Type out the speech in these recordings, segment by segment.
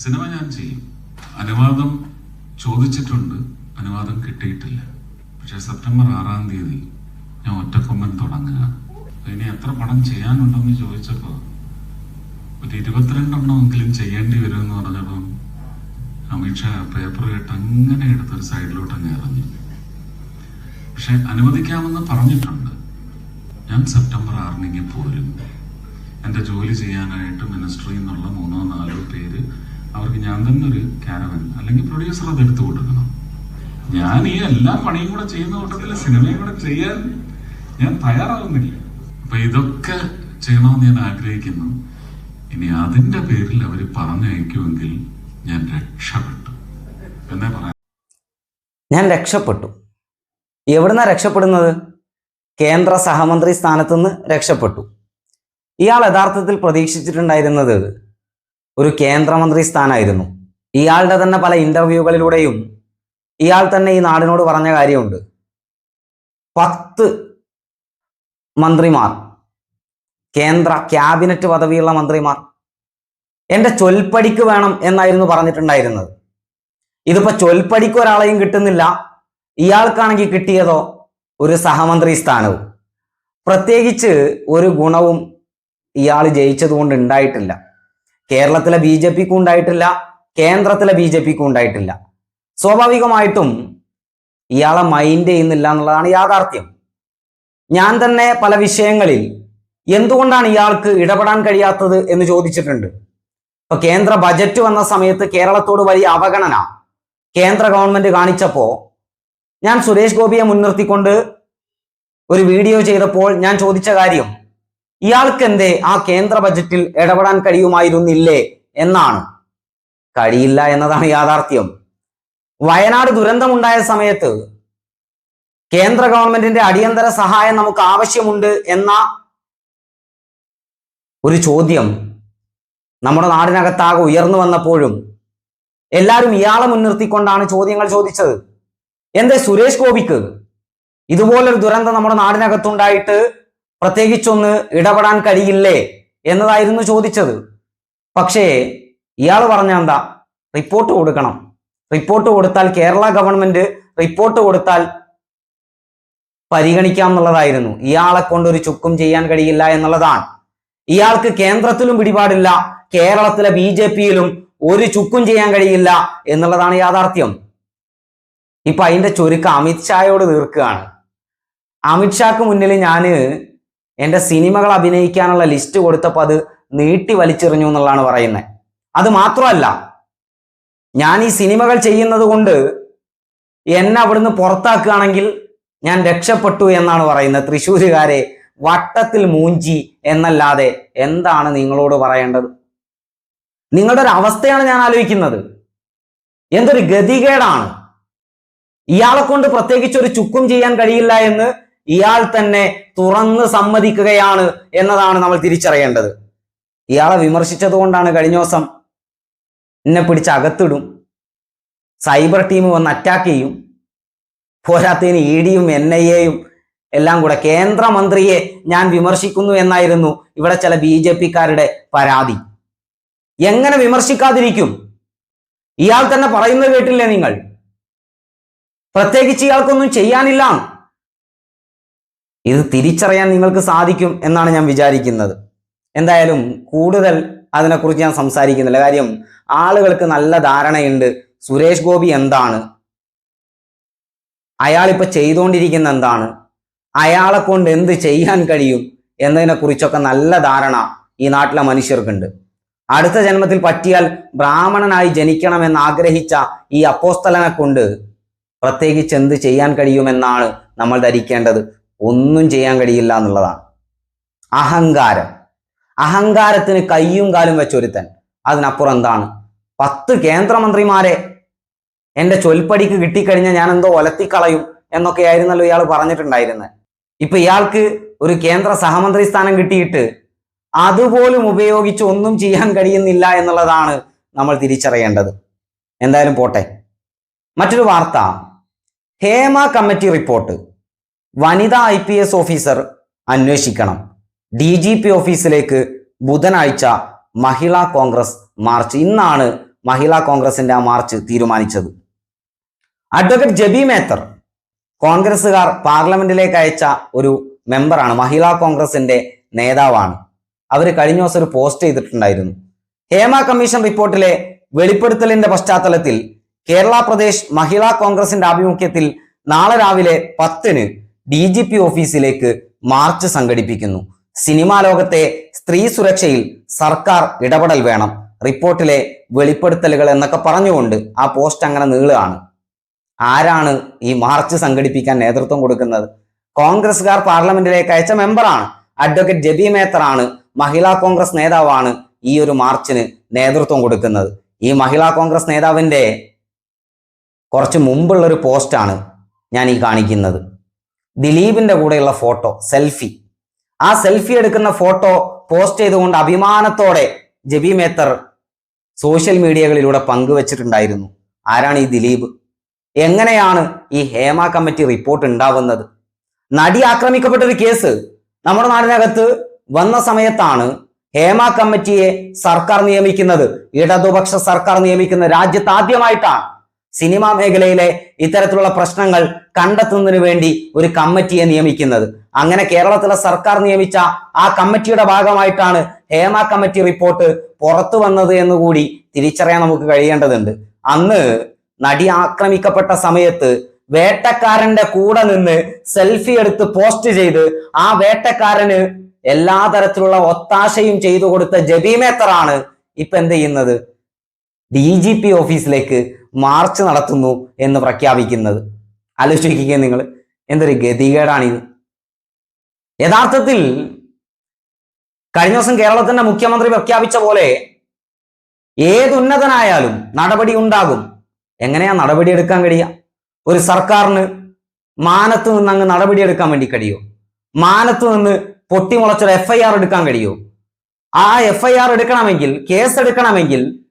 Cinema ഞാൻ ചെയ്യും. അനുവാദം ചോദിച്ചിട്ടുണ്ട്. അനുവാദം കിട്ടിയിട്ടില്ല. പക്ഷേ സെപ്റ്റംബർ ആറാം തീയതി ഞാൻ ഒറ്റക്കൊമ്പൻ തുടങ്ങുക. ഇനി എത്ര പടം ചെയ്യാനുണ്ടെന്ന് ചോദിച്ചപ്പോൾ ഒരു ഇരുപത്തിരണ്ടെണ്ണമെങ്കിലും ചെയ്യേണ്ടി വരും എന്ന് പറഞ്ഞപ്പം അമിത് ഷാ പേപ്പർ കേട്ട് അങ്ങനെ എടുത്തൊരു സൈഡിലോട്ട് അങ്ങ് ഇറങ്ങി. പക്ഷെ അനുവദിക്കാമെന്ന് പറഞ്ഞിട്ടുണ്ട്. ഞാൻ സെപ്റ്റംബർ ആറിനെങ്കിൽ പോരും. എന്റെ ജോലി ചെയ്യാനായിട്ട് മിനിസ്ട്രിയിൽ മൂന്നോ നാലോ പേര് അവർക്ക് ഞാൻ തന്നെ ഒരു കാരവൻ അല്ലെങ്കിൽ പ്രൊഡ്യൂസർ അത് എടുത്തു കൊടുക്കണം. ഞാൻ ഈ എല്ലാ പണിയും കൂടെ ചെയ്യുന്ന കൂട്ടത്തിൽ സിനിമയും കൂടെ ചെയ്യാൻ ഞാൻ തയ്യാറാവുന്നില്ല. അപ്പൊ ഇതൊക്കെ ചെയ്യണമെന്ന് ഞാൻ ആഗ്രഹിക്കുന്നു. ഇനി അതിന്റെ പേരിൽ അവർ പറഞ്ഞയക്കുമെങ്കിൽ ഞാൻ രക്ഷപ്പെട്ടു. എന്നേ പറയാം? ഞാൻ രക്ഷപ്പെട്ടു. എവിടുന്ന രക്ഷപ്പെടുന്നത്? കേന്ദ്ര സഹമന്ത്രി സ്ഥാനത്തു നിന്ന് രക്ഷപ്പെട്ടു. ഇയാൾ യഥാർത്ഥത്തിൽ പ്രതീക്ഷിച്ചിട്ടുണ്ടായിരുന്നത് ഒരു കേന്ദ്രമന്ത്രി സ്ഥാനമായിരുന്നു ഇയാളുടെ തന്നെ പല ഇന്റർവ്യൂകളിലൂടെയും ഇയാൾ തന്നെ ഈ നാടിനോട് പറഞ്ഞ കാര്യമുണ്ട്. പത്ത് മന്ത്രിമാർ കേന്ദ്ര ക്യാബിനറ്റ് പദവിയുള്ള മന്ത്രിമാർ എന്റെ ചൊൽപ്പടിക്ക് വേണം എന്നായിരുന്നു പറഞ്ഞിട്ടുണ്ടായിരുന്നത്. ഇതിപ്പോ ചൊൽപ്പടിക്ക് ഒരാളെയും കിട്ടുന്നില്ല. ഇയാൾക്കാണെങ്കിൽ കിട്ടിയതോ ഒരു സഹമന്ത്രി സ്ഥാനവും. പ്രത്യേകിച്ച് ഒരു ഗുണവും ഇയാൾ ജയിച്ചതുകൊണ്ട് ഉണ്ടായിട്ടില്ല. കേരളത്തിലെ ബി ജെ പിക്കും ഉണ്ടായിട്ടില്ല കേന്ദ്രത്തിലെ ബി ജെ പിക്കും ഉണ്ടായിട്ടില്ല. സ്വാഭാവികമായിട്ടും ഇയാളെ മൈൻഡ് ചെയ്യുന്നില്ല എന്നുള്ളതാണ് യാഥാർത്ഥ്യം. ഞാൻ തന്നെ പല വിഷയങ്ങളിൽ എന്തുകൊണ്ടാണ് ഇയാൾക്ക് ഇടപെടാൻ കഴിയാത്തത് എന്ന് ചോദിച്ചിട്ടുണ്ട്. ഇപ്പൊ കേന്ദ്ര ബജറ്റ് വന്ന സമയത്ത് കേരളത്തോട് വലിയ അവഗണന കേന്ദ്ര ഗവൺമെന്റ് കാണിച്ചപ്പോ ഞാൻ സുരേഷ് ഗോപിയെ മുൻനിർത്തിക്കൊണ്ട് ഒരു വീഡിയോ ചെയ്തപ്പോൾ ഞാൻ ചോദിച്ച കാര്യം ഇയാൾക്ക് എന്തേ ആ കേന്ദ്ര ബജറ്റിൽ ഇടപെടാൻ കഴിയുമായിരുന്നില്ലേ എന്നാണ്. കഴിയില്ല എന്നതാണ് യാഥാർത്ഥ്യം. വയനാട് ദുരന്തമുണ്ടായ സമയത്ത് കേന്ദ്ര ഗവൺമെന്റിന്റെ അടിയന്തര സഹായം നമുക്ക് ആവശ്യമുണ്ട് എന്ന ഒരു ചോദ്യം നമ്മുടെ നാടിനകത്താകെ ഉയർന്നു വന്നപ്പോഴും എല്ലാവരും ഇയാളെ മുൻനിർത്തിക്കൊണ്ടാണ് ചോദ്യങ്ങൾ ചോദിച്ചത്. എന്തേ സുരേഷ് ഗോപിക്ക് ഇതുപോലൊരു ദുരന്തം നമ്മുടെ നാടിനകത്തുണ്ടായിട്ട് പ്രത്യേകിച്ചൊന്ന് ഇടപെടാൻ കഴിയില്ലേ എന്നതായിരുന്നു ചോദിച്ചത്. പക്ഷേ ഇയാൾ പറഞ്ഞ എന്താ? റിപ്പോർട്ട് കൊടുക്കണം. റിപ്പോർട്ട് കൊടുത്താൽ കേരള ഗവൺമെന്റ് റിപ്പോർട്ട് കൊടുത്താൽ പരിഗണിക്കാം എന്നുള്ളതായിരുന്നു ഇയാളെ കൊണ്ടൊരു ചുക്കും ചെയ്യാൻ കഴിയില്ല എന്നുള്ളതാണ്. ഇയാൾക്ക് കേന്ദ്രത്തിലും പിടിപാടില്ല. കേരളത്തിലെ ബി ജെ പിയിലും ഒരു ചുക്കും ചെയ്യാൻ കഴിയില്ല എന്നുള്ളതാണ് യാഥാർത്ഥ്യം. ഇപ്പൊ അതിന്റെ ചുരുക്കം അമിത്ഷായോട് തീർക്കുകയാണ്. അമിത്ഷാക്ക് മുന്നിൽ ഞാൻ എന്റെ സിനിമകൾ അഭിനയിക്കാനുള്ള ലിസ്റ്റ് കൊടുത്തപ്പോൾ അത് നീട്ടി വലിച്ചെറിഞ്ഞു എന്നുള്ളതാണ് പറയുന്നത്. അത് മാത്രമല്ല ഞാൻ ഈ സിനിമകൾ ചെയ്യുന്നത് കൊണ്ട് എന്നെ അവിടുന്ന് പുറത്താക്കുകയാണെങ്കിൽ ഞാൻ രക്ഷപ്പെട്ടു എന്നാണ് പറയുന്നത്. തൃശ്ശൂരുകാരെ വട്ടത്തിൽ മൂഞ്ചി എന്നല്ലാതെ എന്താണ് നിങ്ങളോട് പറയേണ്ടത്? നിങ്ങളുടെ ഒരു അവസ്ഥയാണ് ഞാൻ ആലോചിക്കുന്നത്. എന്തൊരു ഗതികേടാണ്. ഇയാളെ കൊണ്ട് പ്രത്യേകിച്ച് ഒരു ചുക്കും ചെയ്യാൻ കഴിയില്ല എന്ന് ഇയാൾ തന്നെ തുറന്ന് സമ്മതിക്കുകയാണ് എന്നതാണ് നമ്മൾ തിരിച്ചറിയേണ്ടത്. ഇയാളെ വിമർശിച്ചത് കൊണ്ടാണ് കഴിഞ്ഞ ദിവസം എന്നെ പിടിച്ച് അകത്തിടും. സൈബർ ടീം വന്ന് അറ്റാക്ക് ചെയ്യും. പോരാത്തതിന് ഇ ഡിയും എൻ ഐ എയും എല്ലാം കൂടെ കേന്ദ്രമന്ത്രിയെ ഞാൻ വിമർശിക്കുന്നു എന്നായിരുന്നു ഇവിടെ ചില ബി ജെ പിക്കാരുടെ പരാതി. എങ്ങനെ വിമർശിക്കാതിരിക്കും? ഇയാൾ തന്നെ പറയുന്നത് കേട്ടില്ലേ നിങ്ങൾ? പ്രത്യേകിച്ച് ഇയാൾക്കൊന്നും ചെയ്യാനില്ല. ഇത് തിരിച്ചറിയാൻ നിങ്ങൾക്ക് സാധിക്കും എന്നാണ് ഞാൻ വിചാരിക്കുന്നത്. എന്തായാലും കൂടുതൽ അതിനെക്കുറിച്ച് ഞാൻ സംസാരിക്കുന്നില്ല. കാര്യം ആളുകൾക്ക് നല്ല ധാരണയുണ്ട്. സുരേഷ് ഗോപി എന്താണ്? അയാളിപ്പോൾ ചെയ്തുകൊണ്ടിരിക്കുന്ന എന്താണ്? അയാളെ കൊണ്ട് എന്ത് ചെയ്യാൻ കഴിയും എന്നതിനെക്കുറിച്ചൊക്കെ നല്ല ധാരണ ഈ നാട്ടിലെ മനുഷ്യർക്കുണ്ട്. അടുത്ത ജന്മത്തിൽ പറ്റിയാൽ ബ്രാഹ്മണനായി ജനിക്കണമെന്ന് ആഗ്രഹിച്ച ഈ അപ്പോസ്തലനെ കൊണ്ട് പ്രത്യേകിച്ച് എന്ത് ചെയ്യാൻ കഴിയുമെന്നാണ് നമ്മൾ ധരിക്കേണ്ടത്. ഒന്നും ചെയ്യാൻ കഴിയില്ല എന്നുള്ളതാണ്. അഹങ്കാരം. അഹങ്കാരത്തിന് കയ്യും കാലും വെച്ചൊരുത്തൻ അതിനപ്പുറം എന്താണ്? പത്ത് കേന്ദ്രമന്ത്രിമാരെ എന്റെ ചൊൽപ്പടിക്ക് കിട്ടിക്കഴിഞ്ഞാൽ ഞാൻ എന്തോ ഒലത്തിക്കളയും എന്നൊക്കെ ആയിരുന്നല്ലോ ഇയാൾ പറഞ്ഞിട്ടുണ്ടായിരുന്നത്. ഇപ്പൊ ഇയാൾക്ക് ഒരു കേന്ദ്ര സഹമന്ത്രി സ്ഥാനം കിട്ടിയിട്ട് അതുപോലും ഉപയോഗിച്ച് ഒന്നും ചെയ്യാൻ കഴിയുന്നില്ല എന്നുള്ളതാണ് നമ്മൾ തിരിച്ചറിയേണ്ടത്. എന്തായാലും പോട്ടെ. മറ്റൊരു വാർത്ത. Hema committee report. വനിതാ ഐ പി എസ് ഓഫീസർ അന്വേഷിക്കണം. ഡി ജി പി ഓഫീസിലേക്ക് ബുധനാഴ്ച മഹിളാ കോൺഗ്രസ് മാർച്ച് ഇന്നാണ് മഹിളാ കോൺഗ്രസിന്റെ ആ മാർച്ച് തീരുമാനിച്ചത്. അഡ്വക്കേറ്റ് ജബി മേത്തർ കോൺഗ്രസ്സുകാർ പാർലമെന്റിലേക്ക് അയച്ച ഒരു മെമ്പറാണ് മഹിളാ കോൺഗ്രസിന്റെ നേതാവാണ്. അവർ കഴിഞ്ഞ ദിവസം ഒരു പോസ്റ്റ് ചെയ്തിട്ടുണ്ടായിരുന്നു. ഹേമ കമ്മീഷൻ റിപ്പോർട്ടിലെ വെളിപ്പെടുത്തലിന്റെ പശ്ചാത്തലത്തിൽ കേരള പ്രദേശ് മഹിളാ കോൺഗ്രസിന്റെ ആഭിമുഖ്യത്തിൽ നാളെ രാവിലെ പത്തിന് ഡി ജി പി ഓഫീസിലേക്ക് മാർച്ച് സംഘടിപ്പിക്കുന്നു. സിനിമാ ലോകത്തെ സ്ത്രീ സുരക്ഷയിൽ സർക്കാർ ഇടപെടൽ വേണം. റിപ്പോർട്ടിലെ വെളിപ്പെടുത്തലുകൾ എന്നൊക്കെ പറഞ്ഞുകൊണ്ട് ആ പോസ്റ്റ് അങ്ങനെ നീളുകയാണ്. ആരാണ് ഈ മാർച്ച് സംഘടിപ്പിക്കാൻ നേതൃത്വം കൊടുക്കുന്നത്? കോൺഗ്രസ്സുകാർ പാർലമെന്റിലേക്ക് അയച്ച മെമ്പറാണ്. അഡ്വക്കേറ്റ് ജബി മേത്തർ ആണ് മഹിളാ കോൺഗ്രസ് നേതാവാണ് ഈ ഒരു മാർച്ചിന് നേതൃത്വം കൊടുക്കുന്നത്. ഈ മഹിളാ കോൺഗ്രസ് നേതാവിന്റെ കുറച്ച് മുമ്പുള്ള ഒരു പോസ്റ്റാണ് ഞാൻ ഈ കാണിക്കുന്നത്. ദിലീപിന്റെ കൂടെയുള്ള ഫോട്ടോ സെൽഫി. ആ സെൽഫി എടുക്കുന്ന ഫോട്ടോ പോസ്റ്റ് ചെയ്തുകൊണ്ട് അഭിമാനത്തോടെ ജബി മേത്തർ സോഷ്യൽ മീഡിയകളിലൂടെ പങ്കുവച്ചിട്ടുണ്ടായിരുന്നു. ആരാണ് ഈ ദിലീപ്? എങ്ങനെയാണ് ഈ ഹേമ കമ്മിറ്റി റിപ്പോർട്ട് ഉണ്ടാവുന്നത്? നടി ആക്രമിക്കപ്പെട്ട ഒരു കേസ് നമ്മുടെ നാടിനകത്ത് വന്ന സമയത്താണ് ഹേമ കമ്മിറ്റിയെ സർക്കാർ നിയമിക്കുന്നത് ഇടതുപക്ഷ സർക്കാർ നിയമിക്കുന്ന രാജ്യത്ത് ആദ്യമായിട്ടാണ്. സിനിമാ മേഖലയിലെ ഇത്തരത്തിലുള്ള പ്രശ്നങ്ങൾ കണ്ടെത്തുന്നതിന് വേണ്ടി ഒരു കമ്മിറ്റിയെ നിയമിക്കുന്നത്. അങ്ങനെ കേരളത്തിലെ സർക്കാർ നിയമിച്ച ആ കമ്മിറ്റിയുടെ ഭാഗമായിട്ടാണ് ഹേമ കമ്മിറ്റി റിപ്പോർട്ട് പുറത്തു വന്നത് എന്നുകൂടി തിരിച്ചറിയാൻ നമുക്ക് കഴിയേണ്ടതുണ്ട്. അന്ന് നടി ആക്രമിക്കപ്പെട്ട സമയത്ത് വേട്ടക്കാരന്റെ കൂടെ നിന്ന് സെൽഫി എടുത്ത് പോസ്റ്റ് ചെയ്ത് ആ വേട്ടക്കാരന് എല്ലാ തരത്തിലുള്ള ഒത്താശയും ചെയ്തു കൊടുത്ത ജബീമേത്തറാണ് ഇപ്പൊ എന്ത് ചെയ്യുന്നത്? ഡി ജി പി ഓഫീസിലേക്ക് മാർച്ച് നടത്തുന്നു എന്ന് പ്രഖ്യാപിക്കുന്നത്. ആലോചിക്കുക നിങ്ങൾ എന്തൊരു ഗതികേടാണിത് യഥാർത്ഥത്തിൽ കഴിഞ്ഞ ദിവസം കേരളത്തിന്റെ മുഖ്യമന്ത്രി പ്രഖ്യാപിച്ച പോലെ ഏതുന്നതനായാലും നടപടി ഉണ്ടാകും. എങ്ങനെയാ നടപടി എടുക്കാൻ കഴിയുക? ഒരു സർക്കാരിന് മാനത്ത് നിന്ന് അങ്ങ് നടപടി എടുക്കാൻ വേണ്ടി കഴിയോ? മാനത്ത് നിന്ന് പൊട്ടിമുളച്ചൊരു എഫ് ഐ ആർ എടുക്കാൻ കഴിയോ? ആ എഫ് ഐ ആർ എടുക്കണമെങ്കിൽ കേസ് എടുക്കണമെങ്കിൽ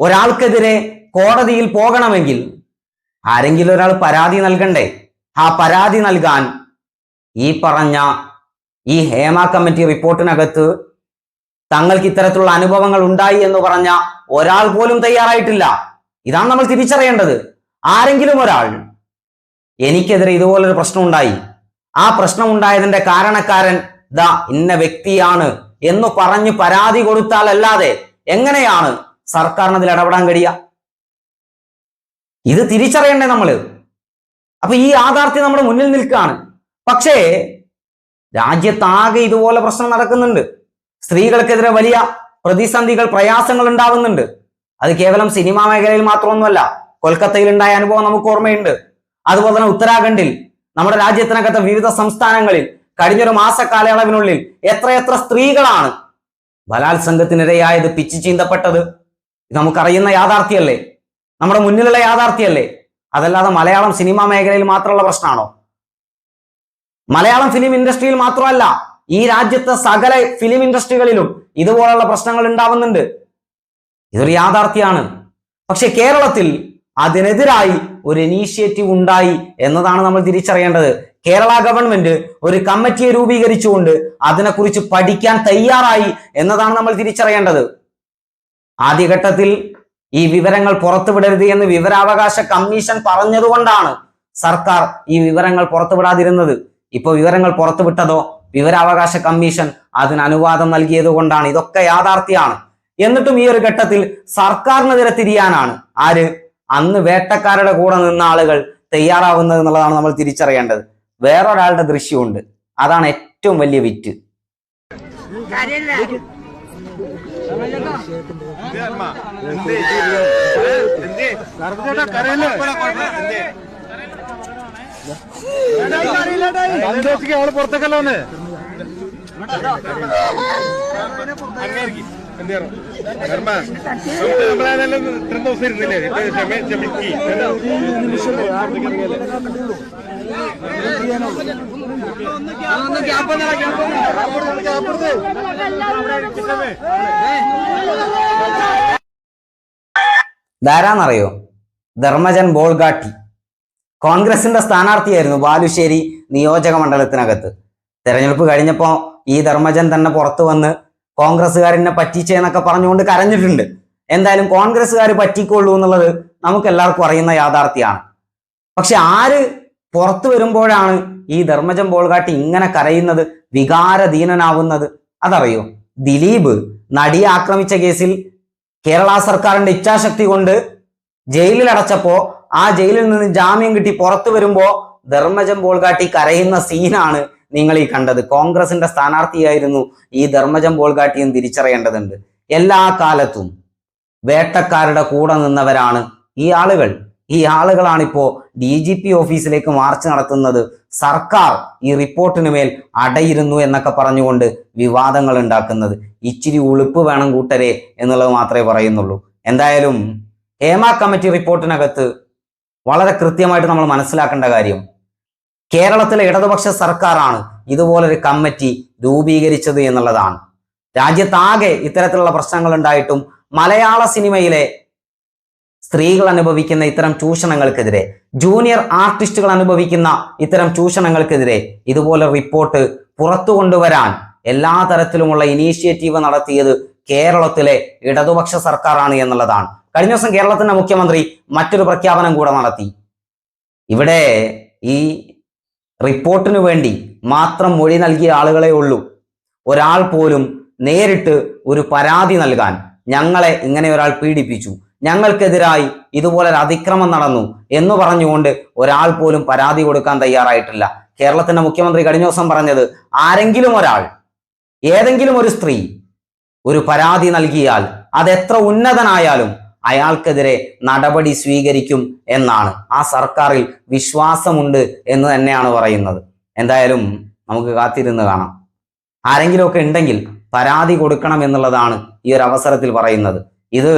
ഒരാൾക്കെതിരെ കോടതിയിൽ പോകണമെങ്കിൽ ആരെങ്കിലും ഒരാൾ പരാതി നൽകണ്ടേ? ആ പരാതി നൽകാൻ ഈ പറഞ്ഞ ഈ ഹേമ കമ്മിറ്റി റിപ്പോർട്ടിനകത്ത് തങ്ങൾക്ക് ഇത്തരത്തിലുള്ള അനുഭവങ്ങൾ ഉണ്ടായി എന്ന് പറഞ്ഞ ഒരാൾ പോലും തയ്യാറായിട്ടില്ല. ഇതാണ് നമ്മൾ തിരിച്ചറിയേണ്ടത്. ആരെങ്കിലും ഒരാൾ എനിക്കെതിരെ ഇതുപോലൊരു പ്രശ്നം ഉണ്ടായി. ആ പ്രശ്നം ഉണ്ടായതിന്റെ കാരണക്കാരൻ ദാ ഇന്ന വ്യക്തിയാണ് എന്ന് പറഞ്ഞ് പരാതി കൊടുത്താൽ അല്ലാതെ എങ്ങനെയാണ് സർക്കാരിന് അതിൽ ഇടപെടാൻ കഴിയുക? ഇത് തിരിച്ചറിയണ്ടേ നമ്മൾ? അപ്പൊ ഈ യാഥാർത്ഥ്യം നമ്മുടെ മുന്നിൽ നിൽക്കുകയാണ് പക്ഷേ രാജ്യത്താകെ ഇതുപോലെ പ്രശ്നം നടക്കുന്നുണ്ട്. സ്ത്രീകൾക്കെതിരെ വലിയ പ്രതിസന്ധികൾ പ്രയാസങ്ങൾ ഉണ്ടാവുന്നുണ്ട്. അത് കേവലം സിനിമാ മേഖലയിൽ മാത്രമൊന്നുമല്ല കൊൽക്കത്തയിൽ ഉണ്ടായ അനുഭവം നമുക്ക് ഓർമ്മയുണ്ട്. അതുപോലെ തന്നെ ഉത്തരാഖണ്ഡിൽ നമ്മുടെ രാജ്യത്തിനകത്തെ വിവിധ സംസ്ഥാനങ്ങളിൽ കഴിഞ്ഞൊരു മാസ കാലയളവിനുള്ളിൽ എത്രയെത്ര സ്ത്രീകളാണ് ബലാത്സംഗത്തിനിരയായത് പിച്ചു ചീന്തപ്പെട്ടത്. നമുക്കറിയുന്ന യാഥാർത്ഥ്യമല്ലേ? നമ്മുടെ മുന്നിലുള്ള യാഥാർത്ഥ്യല്ലേ അതല്ലാതെ മലയാളം സിനിമാ മേഖലയിൽ മാത്രമുള്ള പ്രശ്നമാണോ? മലയാളം ഫിലിം ഇൻഡസ്ട്രിയിൽ മാത്രമല്ല ഈ രാജ്യത്തെ സകല ഫിലിം ഇൻഡസ്ട്രികളിലും ഇതുപോലുള്ള പ്രശ്നങ്ങൾ ഉണ്ടാവുന്നുണ്ട്. ഇതൊരു യാഥാർത്ഥ്യമാണ്. പക്ഷെ കേരളത്തിൽ അതിനെതിരായി ഒരു ഇനീഷ്യേറ്റീവ് ഉണ്ടായി എന്നതാണ് നമ്മൾ തിരിച്ചറിയേണ്ടത്. കേരള ഗവൺമെന്റ് ഒരു കമ്മിറ്റിയെ രൂപീകരിച്ചുകൊണ്ട് അതിനെക്കുറിച്ച് പഠിക്കാൻ തയ്യാറായി എന്നതാണ് നമ്മൾ തിരിച്ചറിയേണ്ടത്. ആദ്യഘട്ടത്തിൽ ഈ വിവരങ്ങൾ പുറത്തുവിടരുത് എന്ന് വിവരാവകാശ കമ്മീഷൻ പറഞ്ഞതുകൊണ്ടാണ് സർക്കാർ ഈ വിവരങ്ങൾ പുറത്തുവിടാതിരുന്നത്. ഇപ്പൊ വിവരങ്ങൾ പുറത്തുവിട്ടതോ വിവരാവകാശ കമ്മീഷൻ അതിന് അനുവാദം നൽകിയത് കൊണ്ടാണ് ഇതൊക്കെ യാഥാർത്ഥ്യമാണ് എന്നിട്ടും ഈ ഒരു ഘട്ടത്തിൽ സർക്കാരിനെതിരെ തിരിയാനാണ്. ആര്? അന്ന് വേട്ടക്കാരുടെ കൂടെ നിന്ന ആളുകൾ തയ്യാറാവുന്നത് എന്നുള്ളതാണ് നമ്മൾ തിരിച്ചറിയേണ്ടത്. വേറൊരാളുടെ ദൃശ്യമുണ്ട്. അതാണ് ഏറ്റവും വലിയ വിറ്റ്. സന്തോഷിക്ക് അവൾ പുറത്തേക്കല്ലോ ഒന്ന് നമ്മളാണെല്ലാം ദിവസം ഇരുന്നില്ലേ? ധാരാന്നറിയോ ധർമ്മജൻ ബോൾഗാട്ടി. കോൺഗ്രസിന്റെ സ്ഥാനാർത്ഥിയായിരുന്നു ബാലുശ്ശേരി നിയോജക മണ്ഡലത്തിനകത്ത്. തെരഞ്ഞെടുപ്പ് കഴിഞ്ഞപ്പോൾ ഈ ധർമ്മജൻ തന്നെ പുറത്തു വന്ന് കോൺഗ്രസ്സുകാരനെ പറ്റിച്ചെന്നൊക്കെ പറഞ്ഞുകൊണ്ട് കരഞ്ഞിട്ടുണ്ട്. എന്തായാലും കോൺഗ്രസ്സുകാർ പറ്റിക്കൊള്ളൂ എന്നുള്ളത് നമുക്ക് എല്ലാവർക്കും അറിയുന്ന യാഥാർത്ഥ്യമാണ്. പക്ഷെ ആര് പുറത്തു വരുമ്പോഴാണ് ഈ ധർമ്മജം ബോൾഗാട്ടി ഇങ്ങനെ കരയുന്നത് വികാരധീനനാവുന്നത്? അതറിയോ? ദിലീപ് നടിയെ ആക്രമിച്ച കേസിൽ കേരള സർക്കാരിന്റെ ഇച്ഛാശക്തി കൊണ്ട് ജയിലിൽ അടച്ചപ്പോ ആ ജയിലിൽ നിന്ന് ജാമ്യം കിട്ടി പുറത്തു വരുമ്പോ ധർമ്മജം ബോൾഗാട്ടി കരയുന്ന സീനാണ് നിങ്ങൾ ഈ കണ്ടത്. കോൺഗ്രസിന്റെ സ്ഥാനാർത്ഥിയായിരുന്നു ഈ ധർമ്മജം പോൾഗാട്ടിയും തിരിച്ചറിയേണ്ടതുണ്ട്. എല്ലാ കാലത്തും വേട്ടക്കാരുടെ കൂടെ നിന്നവരാണ് ഈ ആളുകൾ. ഈ ആളുകളാണിപ്പോ ഡി ജി പി ഓഫീസിലേക്ക് മാർച്ച് നടത്തുന്നത്. സർക്കാർ ഈ റിപ്പോർട്ടിന് മേൽ അടയിരുന്നു എന്നൊക്കെ പറഞ്ഞുകൊണ്ട് വിവാദങ്ങൾ ഉണ്ടാക്കുന്നത്. ഇച്ചിരി ഉളുപ്പ് വേണം കൂട്ടരെ എന്നുള്ളത് മാത്രമേ പറയുന്നുള്ളൂ. എന്തായാലും ഹേമ കമ്മിറ്റി റിപ്പോർട്ടിനകത്ത് വളരെ കൃത്യമായിട്ട് നമ്മൾ മനസ്സിലാക്കേണ്ട കാര്യം കേരളത്തിലെ ഇടതുപക്ഷ സർക്കാരാണ് ഇതുപോലൊരു കമ്മിറ്റി രൂപീകരിച്ചത് എന്നുള്ളതാണ്. രാജ്യത്താകെ ഇത്തരത്തിലുള്ള പ്രശ്നങ്ങൾ ഉണ്ടായിട്ടും മലയാള സിനിമയിലെ സ്ത്രീകൾ അനുഭവിക്കുന്ന ഇത്തരം ചൂഷണങ്ങൾക്കെതിരെ ജൂനിയർ ആർട്ടിസ്റ്റുകൾ അനുഭവിക്കുന്ന ഇത്തരം ചൂഷണങ്ങൾക്കെതിരെ ഇതുപോലെ റിപ്പോർട്ട് പുറത്തു കൊണ്ടുവരാൻ എല്ലാ തരത്തിലുമുള്ള ഇനീഷ്യേറ്റീവ് നടത്തിയത് കേരളത്തിലെ ഇടതുപക്ഷ സർക്കാരാണ് എന്നുള്ളതാണ്. കഴിഞ്ഞ ദിവസം കേരളത്തിന്റെ മുഖ്യമന്ത്രി മറ്റൊരു പ്രഖ്യാപനം കൂടെ നടത്തി. ഇവിടെ ഈ റിപ്പോർട്ടിനു വേണ്ടി മാത്രം മൊഴി നൽകിയ ആളുകളെ ഉള്ളൂ. ഒരാൾ പോലും നേരിട്ട് ഒരു പരാതി നൽകാൻ ഞങ്ങളെ ഇങ്ങനെ ഒരാൾ പീഡിപ്പിച്ചു. ഞങ്ങൾക്കെതിരായി ഇതുപോലെ ഒരു അതിക്രമം നടന്നു എന്ന് പറഞ്ഞുകൊണ്ട് ഒരാൾ പോലും പരാതി കൊടുക്കാൻ തയ്യാറായിട്ടില്ല. കേരളത്തിന്റെ മുഖ്യമന്ത്രി കഴിഞ്ഞ ദിവസം പറഞ്ഞത് ആരെങ്കിലും ഒരാൾ ഏതെങ്കിലും ഒരു സ്ത്രീ ഒരു പരാതി നൽകിയാൽ അത് എത്ര ഉന്നതനായാലും അയാൾക്കെതിരെ നടപടി സ്വീകരിക്കും എന്നാണ്. ആ സർക്കാരിൽ വിശ്വാസമുണ്ട് എന്ന് തന്നെയാണ് പറയുന്നത്. എന്തായാലും നമുക്ക് കാത്തിരുന്ന് കാണാം. ആരെങ്കിലുമൊക്കെ ഉണ്ടെങ്കിൽ പരാതി കൊടുക്കണം എന്നുള്ളതാണ് ഈ ഒരു അവസരത്തിൽ പറയുന്നത്. ഇത്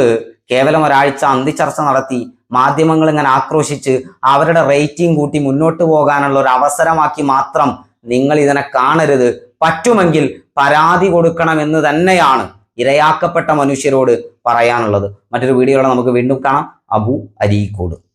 കേവലം ഒരാഴ്ച അന്തിച്ചർച്ച നടത്തി മാധ്യമങ്ങൾ ഇങ്ങനെ ആക്രോശിച്ച് അവരുടെ റേറ്റിംഗ് കൂട്ടി മുന്നോട്ട് പോകാനുള്ള ഒരു അവസരമാക്കി മാത്രം നിങ്ങൾ ഇതിനെ കാണരുത്. പറ്റുമെങ്കിൽ പരാതി കൊടുക്കണം എന്ന് തന്നെയാണ് ഇരയാക്കപ്പെട്ട മനുഷ്യരോട് പറയാനുള്ളത്. മറ്റൊരു വീഡിയോയിലൂടെ നമുക്ക് വീണ്ടും കാണാം. അബു അരീക്കോട്.